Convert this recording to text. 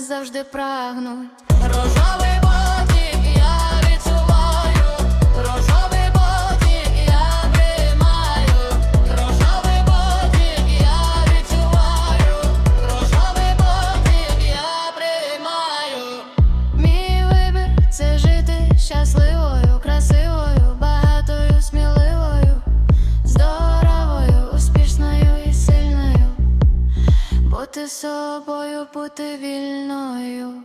завжди прагнуть. Рожовий потік я відчуваю, рожовий потік я приймаю, рожовий потік я відчуваю, рожовий потік я приймаю. Мій вибір це жити щасливою, Бути собою, бути вільною.